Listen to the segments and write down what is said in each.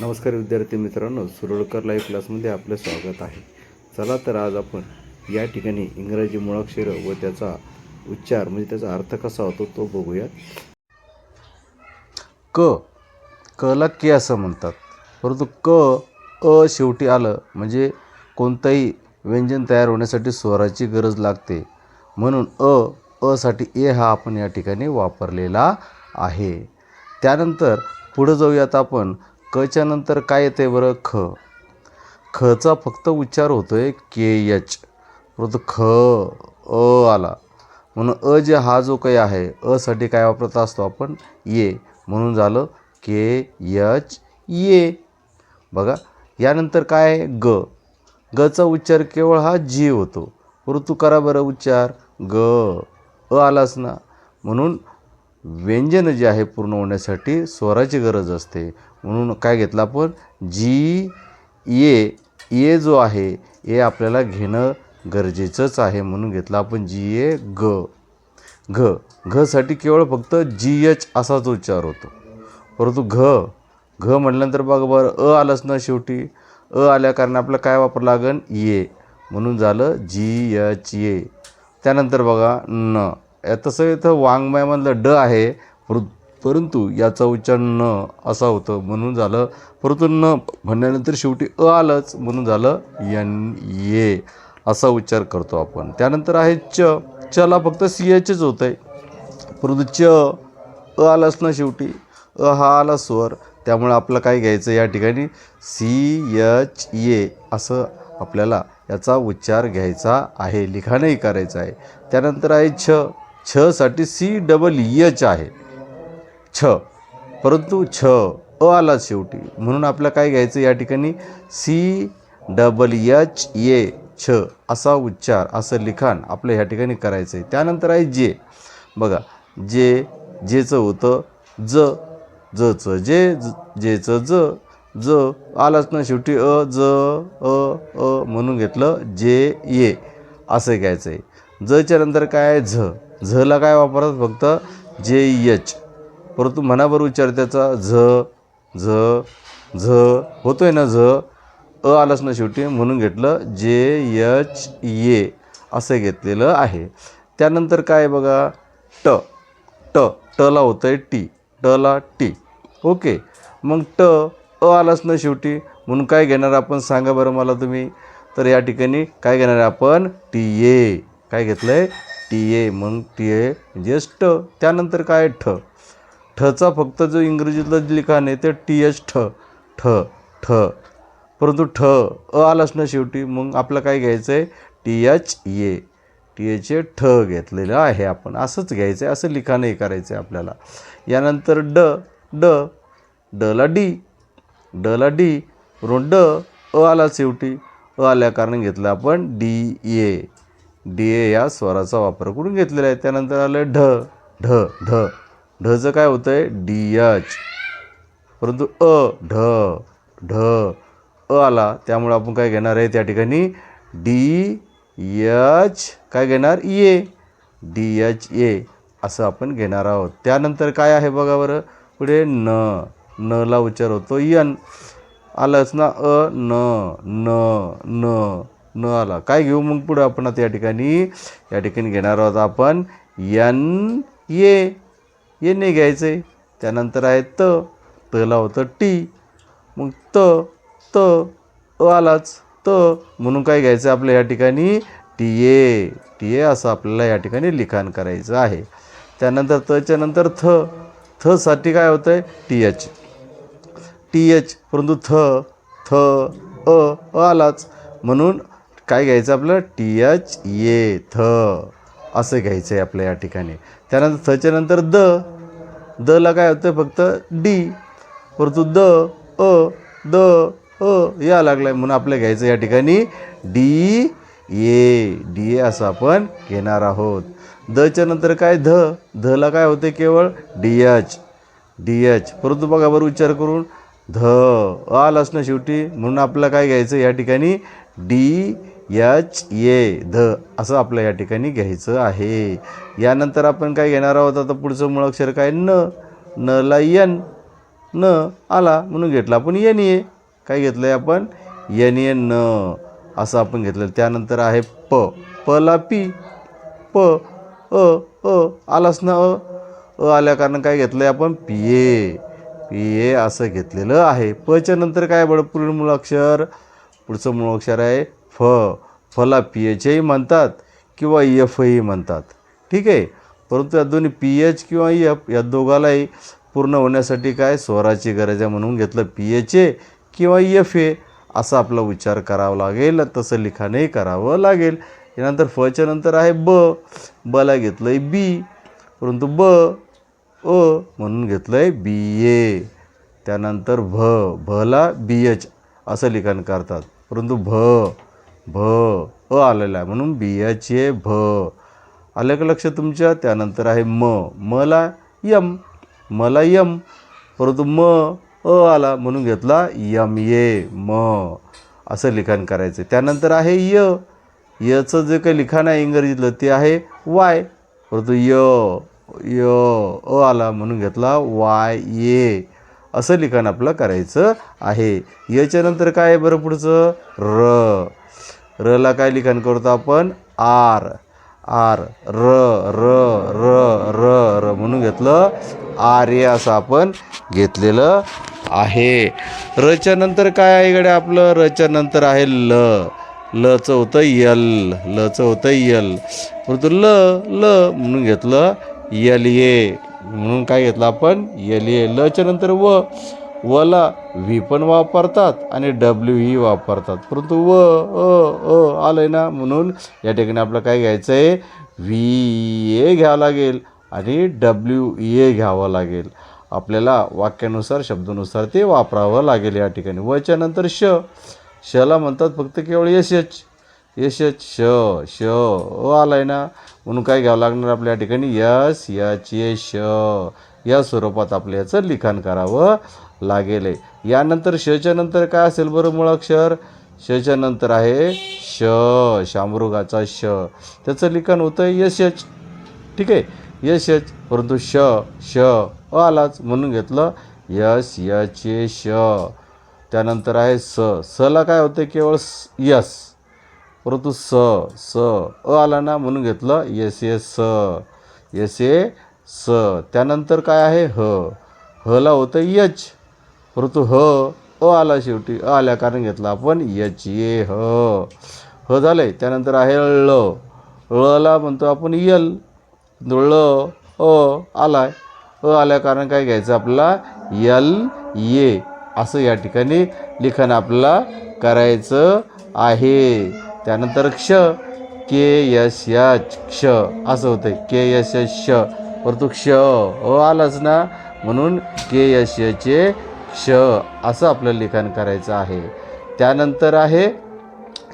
नमस्कार विद्यार्थी मित्रांनो सुरळकर लाईव्ह क्लासमध्ये आपलं स्वागत आहे. चला तर आज आपण या ठिकाणी इंग्रजी मुळाक्षर व त्याचा उच्चार म्हणजे त्याचा अर्थ कसा होतो तो बघूयात. क कला के असं म्हणतात. परंतु क अ शेवटी आलं म्हणजे कोणतंही व्यंजन तयार होण्यासाठी स्वराची गरज लागते. म्हणून अ असाठी ए हा आपण या ठिकाणी वापरलेला आहे. त्यानंतर पुढं जाऊयात आपण कच्या नंतर काय येते बरं? ख. खचा फक्त उच्चार होतो आहे के एच परंतु ख अ आला. म्हणून अ जे हा जो काही आहे असाठी काय वापरत असतो आपण? ये. म्हणून झालं के एच ये. बघा यानंतर काय? ग. गचा उच्चार केवळ हा जी होतो. परंतु करा बरं उच्चार. ग. अ आलाच ना. म्हणून व्यंजन जे आहे पूर्ण होण्यासाठी स्वराची गरज असते. म्हणून काय घेतलं आपण? जी ये ये जो आहे ये आपल्याला घेणं गरजेचंच आहे म्हणून घेतलं आपण जी ए ग. घ. घसाठी केवळ फक्त जी एच असाच उच्चार होतो. परंतु घ घ म्हटल्यानंतर बघा बरं अ आलंच ना शेवटी. अ आल्या कारण आपलं काय वापर लागन? ये. म्हणून झालं जी एच ये. त्यानंतर बघा न. तसं इथं वाङ्मयामधलं ड आहे. पर परंतु याचा उच्चार न असा होतं म्हणून झालं. परंतु न म्हणल्यानंतर शेवटी अ आलंच म्हणून झालं यन ये असा उच्चार करतो आपण. त्यानंतर आहे च. चला फक्त सी एचच होतं आहे परंतु च अ आलाच ना शेवटी. अ हा आला स्वर. त्यामुळे आपलं काय घ्यायचं या ठिकाणी? सी एच ए असं आपल्याला याचा उच्चार घ्यायचा आहे. लिखाणही करायचं आहे. त्यानंतर आहे छ. छसाठी सी डबल एच आहे. छ. परंतु छ अ आला शेवटी. म्हणून आपलं काय घ्यायचं या ठिकाणी? सी डबल एच ए छ. असा उच्चार असं लिखाण आपलं ह्या ठिकाणी करायचं आहे त्यानंतर आहे जे. बघा जे जेचं होतं ज जचं. जे ज- जेचं ज ज आलाच ना शेवटी अ ज अ अ म्हणून घेतलं जे ये असं घ्यायचं आहे जच्या नंतर काय आहे? झ. झला काय वापरतात? फक्त जे यच परंतु मनावर उच्चार त्याचा झ झ झ होतो आहे ना झ अ आलंच ना शेवटी म्हणून घेतलं जे यच ये असं घेतलेलं आहे. त्यानंतर काय बघा? ट ट टला होतं आहे टी टला टी. ओके. मग ट अ आलाच ना शेवटी म्हणून काय घेणार आपण? सांगा बरं मला तुम्ही. तर या ठिकाणी काय घेणार आहे आपण? T A. काय घेतलं आहे टी ए मग टी ए म्हणजेच ट त्यानंतर काय ठ. ठचा फक्त जो इंग्रजीतलं लिखाण आहे ते टी एच ठ. ठ ठ. परंतु ठ अ आलाच ना शेवटी मग आपलं काय घ्यायचं आहे T H A T H A ठ घेतलेलं आहे आपण. असंच घ्यायचं आहे असं लिखाणही करायचं आहे आपल्याला. यानंतर ड ड. डला डी. डला डी. वरून ड अ आला शेवटी. अ आल्या कारण घेतलं आपण डी ए. डी ए या स्वराचा वापर करून घेतलेला आहे. त्यानंतर आलं ढ ढ ढ. ढचं काय होतं आहे डी एच परंतु अ ढ ढ अ आला. त्यामुळे आपण काय घेणार आहे? त्या ठिकाणी डी एच काय घेणार? ए. D H A. असं आपण घेणार आहोत. त्यानंतर काय आहे बघा बरं? पुढे न. नला उच्चार होतो. यन आलंच ना? अ न न न. न आला. काय घेऊ मग पुढं आपण आता या ठिकाणी? या ठिकाणी घेणार आहोत आपण यन ये ये नाही घ्यायचं आहे त्यानंतर आहे त. तला होतं टी मग त त अ आलाच. त म्हणून काय घ्यायचं आपल्या या ठिकाणी? टी ए टी ए असं आपल्याला या ठिकाणी लिखाण करायचं आहे. त्यानंतर तच्या नंतर थ. थसाठी काय होतं आहे टी एच टी एच परंतु थ थ अ अ आलाच. म्हणून काय घ्यायचं आपलं? टी एच ये थ असं घ्यायचं आहे आपल्या या ठिकाणी. त्यानंतर थच्या नंतर द. ला काय होतं? फक्त डी परंतु द अ द अ या लागला आहे म्हणून आपलं घ्यायचं या ठिकाणी डी ए डी ए असं आपण घेणार आहोत. दच्या नंतर काय? ध. धला काय होते केवळ? डी एच डी एच परंतु बघा बरं उच्चार करून. ध. आलाच असणं शेवटी म्हणून आपलं काय घ्यायचं या ठिकाणी? डी यच ये ध असं आपलं या ठिकाणी घ्यायचं आहे. यानंतर आपण काय घेणार आहोत? आता पुढचं मुळाक्षर काय? न. नला यन. न आला म्हणून घेतला आपण येन ये काय घेतलं आहे आपण? येन ये न. असं आपण घेतलं. त्यानंतर आहे प. पला पी. प अ अ आलाच ना अ. अ आल्या कारण काय घेतलं आहे आपण? पिये पिये असं घेतलेलं आहे. पच्या नंतर काय बरं पुढील मुळाक्षर पुढचं मुळाक्षर आहे फ फला पी एचही म्हणतात किंवा एफही म्हणतात. ठीक आहे? परंतु या दोन्ही पी एच किंवा एफ या दोघालाही पूर्ण होण्यासाठी काय? स्वराची गरज आहे म्हणून घेतलं पी एच ए किंवा एफ ए असा आपला उच्चार करावा लागेल. तसं लिखाणही करावं लागेल. यानंतर फच्या नंतर आहे ब. बला घेतलं आहे बी परंतु ब अ म्हणून घेतलं आहे बी ए. त्यानंतर भ. भला बी एच असं लिखाण करतात. परंतु भ. आलेला आहे. म्हणून बी भ. आलं का लक्ष तुमच्या? त्यानंतर आहे म. मला यम. मला यम. परंतु म अ आला म्हणून घेतला यम ये म. असं लिखाण करायचं. त्यानंतर आहे य. यचं जे काही लिखाण आहे इंग्रजीतलं ते आहे वाय. परंतु य य अ आला म्हणून घेतला वाय ये. असं लिखाण आपलं करायचं आहे. याच्यानंतर काय आहे बरं पुढचं? र. रला काय लिखाण करतो आपण? आर. आर. र र र र र म्हणून घेतलं. आर्य असं आपण घेतलेलं आहे. रच्या नंतर काय आहे इकडे आपलं? रच्या नंतर आहे ल. लचं होतं यल. लचं होतं यल. परंतु ल ल म्हणून घेतलं यल ये म्हणून काय घेतलं आपण? यल ये लच्या नंतर व. वला व्ही पण वापरतात आणि डब्ल्यू ही वापरतात. परंतु व अ अ आलं आहे ना म्हणून या ठिकाणी आपलं काय घ्यायचं आहे व्ही ए घ्यावं लागेल आणि डब्ल्यू ए घ्यावं लागेल. आपल्याला वाक्यानुसार शब्दानुसार ते वापरावं लागेल या ठिकाणी. वच्या नंतर श. शला म्हणतात फक्त केवळ यश यच यश यच श श अ आहे ना. म्हणून काय घ्यावं लागणार आपल्या या ठिकाणी? यस यच ये श. या स्वरूपात आपलं याचं लिखाण करावं लागेल. आहे यानंतर शच्या नंतर काय असेल बरं मुळाक्षर शच्या नंतर आहे श शामृगाचा श. त्याचं लिखाण होतं यश एच ठीक आहे? यश एच परंतु श श अ आलाच म्हणून घेतलं यस यचे श. त्यानंतर आहे स. सला काय होतं केवळ स यस. परंतु स स अ आला ना म्हणून घेतलं यस ए स. यस ए स. त्यानंतर काय आहे? ह. हला होतं यच. परंतु ह अ आला शेवटी. अ आल्या कारण घेतला आपण यच. ये ह. ह झालं आहे त्यानंतर आहे ळ ळला म्हणतो आपण यल. ळ अ आलाय. अ आल्या कारण काय घ्यायचं आपला यल ये. असं या ठिकाणी लिखाण आपल्याला करायचं आहे. त्यानंतर क्ष. के यश यच. क्ष. असं होतं के यश श परंतु क्ष अ हो, आलाच ना? म्हणून के यस यचे क्ष असं आपलं लिखाण करायचं आहे. त्यानंतर आहे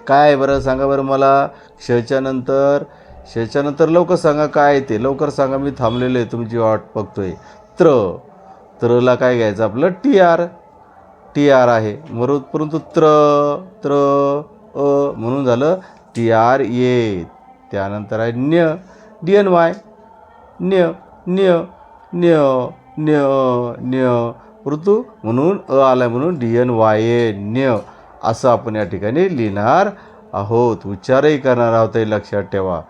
काय आहे बरं? सांगा बरं मला. क्षच्या नंतर क्षच्या नंतर लवकर सांगा काय ते. लवकर सांगा मी थांबलेलो आहे तुमची वाट बघतोय. त्र. त्रला काय घ्यायचं आपलं? टी आर टी आर आहे. मरू परंतु त्र. त्र अ म्हणून झालं टी आर ए त्यानंतर आहे न्य डी एन वाय. न्य न्य न्य न्य न्य. ऋतू म्हणून अ आला म्हणून डी एन वाय ए न्य. असं आपण या ठिकाणी लिहिणार आहोत. उच्चारही करणार आहोत हे लक्षात ठेवा.